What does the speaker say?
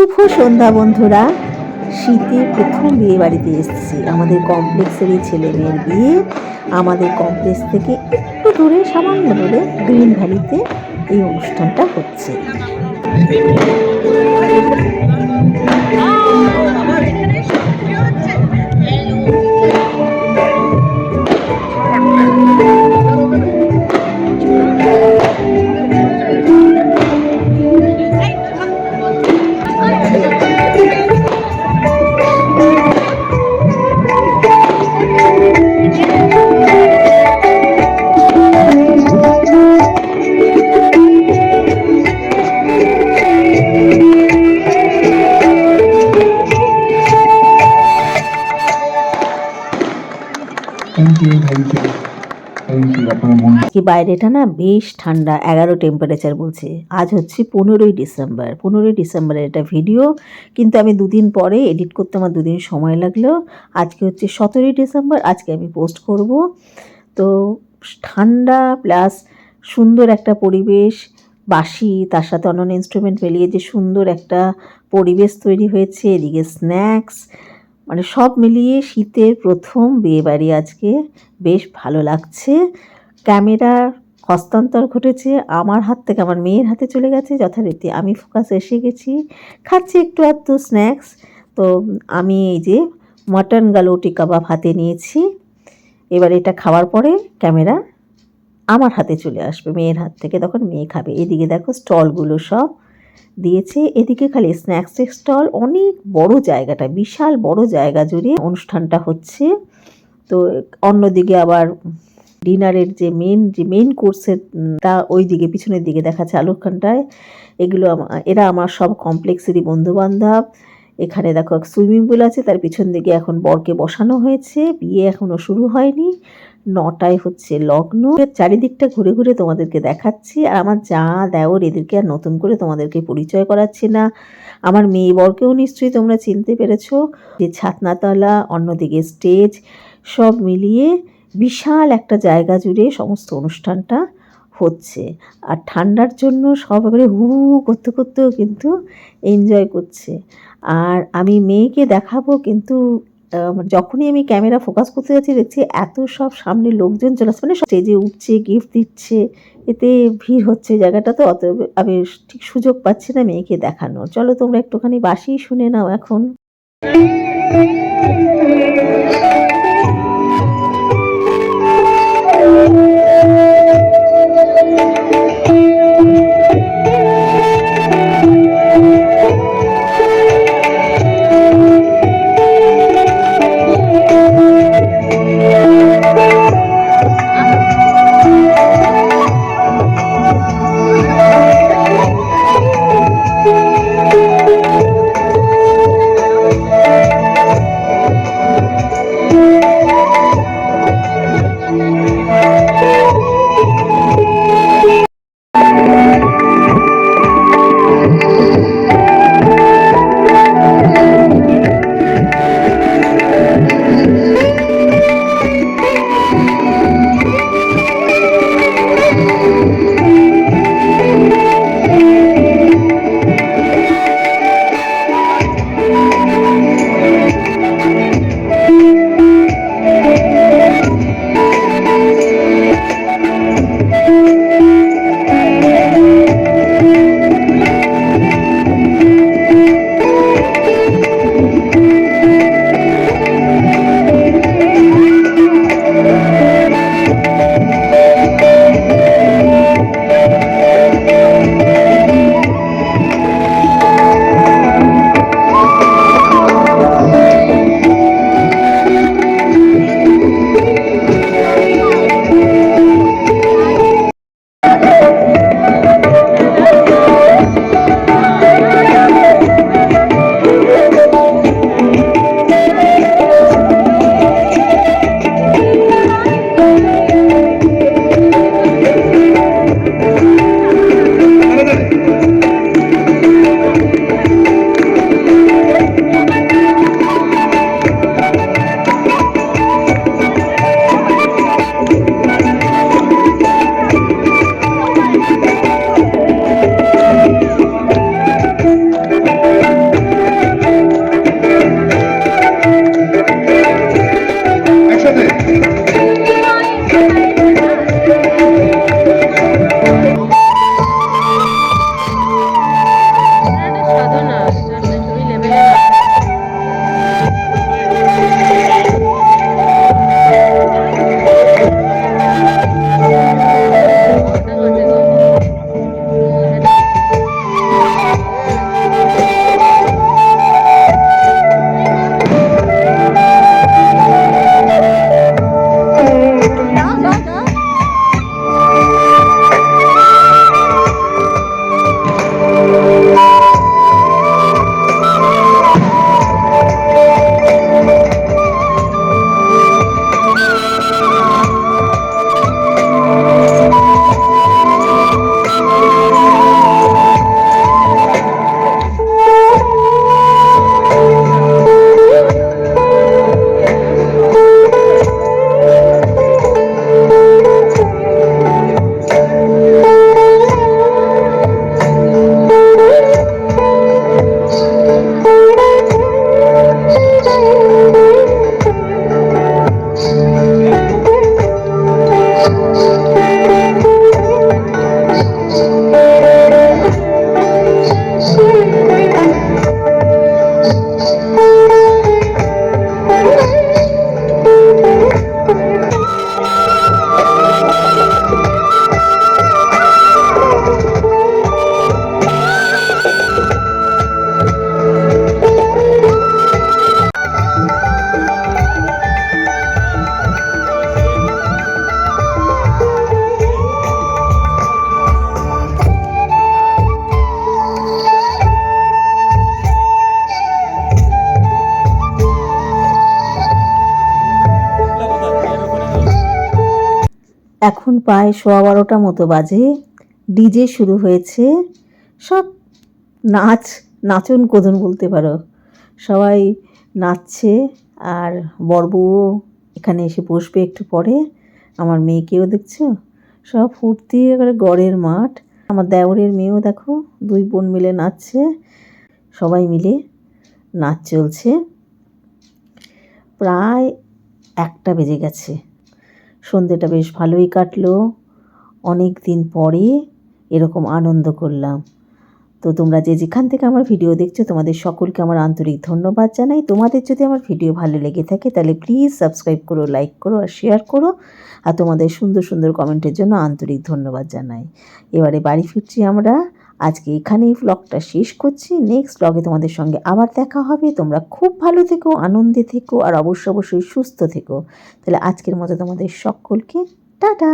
শুভ সন্ধ্যা, বন্ধুরা। শীতে প্রথম বিয়ে বাড়িতে এসেছি। আমাদের কমপ্লেক্সেরই ছেলে মেয়ের বিয়ে আমাদের কমপ্লেক্স থেকে একটু দূরে, সামান্য দূরে গ্রিন ভ্যালিতে এই অনুষ্ঠানটা হচ্ছে। কি বাইরেটা না বেশ ঠান্ডা, এগারো টেম্পারেচার বলছে। আজ হচ্ছে পনেরোই ডিসেম্বর। পনেরোই ডিসেম্বরের এটা ভিডিও কিন্তু আমি দুদিন পরে এডিট করতে আমার দুদিন সময় লাগল। আজকে হচ্ছে সতেরোই ডিসেম্বর, আজকে আমি পোস্ট করব। তো ঠান্ডা প্লাস সুন্দর একটা পরিবেশ বাসি তার সাথে অন্যান্য ইনস্ট্রুমেন্ট মিলিয়ে যে সুন্দর একটা পরিবেশ তৈরি হয়েছে, এদিকে স্ন্যাক্স মানে সব মিলিয়ে শীতের প্রথম বিয়েবাড়ি আজকে বেশ ভালো লাগছে। ক্যামেরার হস্তান্তর ঘটেছে, আমার হাত থেকে আমার মেয়ের হাতে চলে গেছে, যথারীতি আমি ফোকাস এসে গেছি। খাচ্ছি একটু আধটু স্ন্যাক্স। তো আমি এই যে মটন গালুটি কাবাব হাতে নিয়েছি। এবার এটা খাওয়ার পরে ক্যামেরা আমার হাতে চলে আসবে, মেয়ের হাত থেকে, তখন মেয়ে খাবে। এদিকে দেখো স্টলগুলো সব দিয়েছে। এদিকে খালি স্ন্যাক্সের স্টল অনেক বড় জায়গাটা, বিশাল বড় জায়গা জুড়ে অনুষ্ঠানটা হচ্ছে। তো অন্যদিকে আবার ডিনারের যে মেন যে মেন কোর্সের তা ওই দিকে পিছনের দিকে দেখাচ্ছে আলোকখানটায় এগুলো এরা আমার সব কমপ্লেক্সেরই বন্ধুবান্ধব। এখানে দেখো সুইমিং পুল আছে, তার পিছন দিকে এখন বরকে বসানো হয়েছে। বিয়ে এখনও শুরু হয়নি। নটায় হচ্ছে লগ্ন। চারিদিকটা ঘুরে ঘুরে তোমাদেরকে দেখাচ্ছি। আর আমার যা দেওর এদেরকে আর নতুন করে তোমাদেরকে পরিচয় করাচ্ছি না। আমার মেয়ে বরকেও নিশ্চয়ই তোমরা চিনতে পেরেছ। যে ছাতনাতলা, অন্যদিকে স্টেজ, সব মিলিয়ে বিশাল একটা জায়গা জুড়ে সমস্ত অনুষ্ঠানটা হচ্ছে। আর ঠান্ডার জন্য সব এবারে হু হু করতে করতেও কিন্তু এনজয় করছে। আর আমি মেয়েকে দেখাবো কিন্তু যখনই আমি ক্যামেরা ফোকাস করতে যাচ্ছি, দেখছি এত সব সামনে লোকজন চলে আসছে। মানে স্টেজে উঠছে গিফট দিচ্ছে, এতে ভিড় হচ্ছে জায়গাটা তো অত আমি ঠিক সুযোগ পাচ্ছি না মেয়েকে দেখানোর। চলো তোমরা একটুখানি বাসি শুনে নাও এখন। এখন প্রায় সোয়া বারোটা মতো বাজে। ডিজে শুরু হয়েছে। সব নাচ, নাচন কোদন বলতে পারো। সবাই নাচছে আর বরবউও এখানে এসে বসবে একটু পরে। আমার মেয়েকেও দেখছ? সব ফুর্তি এবারে গড়ের মাঠ। আমার দেওরের মেয়েও দেখো, দুই বোন মিলে নাচছে। সবাই মিলে নাচ চলছে। প্রায় একটা বেজে গেছে। সন্ধেটা বেশ ভালোই কাটলো। অনেক দিন পরে এরকম আনন্দ করলাম। তো তোমরা যে যেখান থেকে আমার ভিডিও দেখছ, তোমাদের সকলকে আমার আন্তরিক ধন্যবাদ জানাই। তোমাদের যদি আমার ভিডিও ভালো লেগে থাকে, তাহলে প্লিজ সাবস্ক্রাইব করো লাইক করো আর শেয়ার করো। আর তোমাদের সুন্দর সুন্দর কমেন্টের জন্য আন্তরিক ধন্যবাদ জানাই। এবারে বাড়ি ফিরছি আমরা। আজকে এখানেই ব্লগটা শেষ করছি। নেক্সট ব্লগে তোমাদের সঙ্গে আবার দেখা হবে। তোমরা খুব ভালো থেকো, আনন্দে থেকো, আর অবশ্য অবশ্যই সুস্থ থেকো। তাহলে আজকের মতো তোমাদের সকলকে টাটা!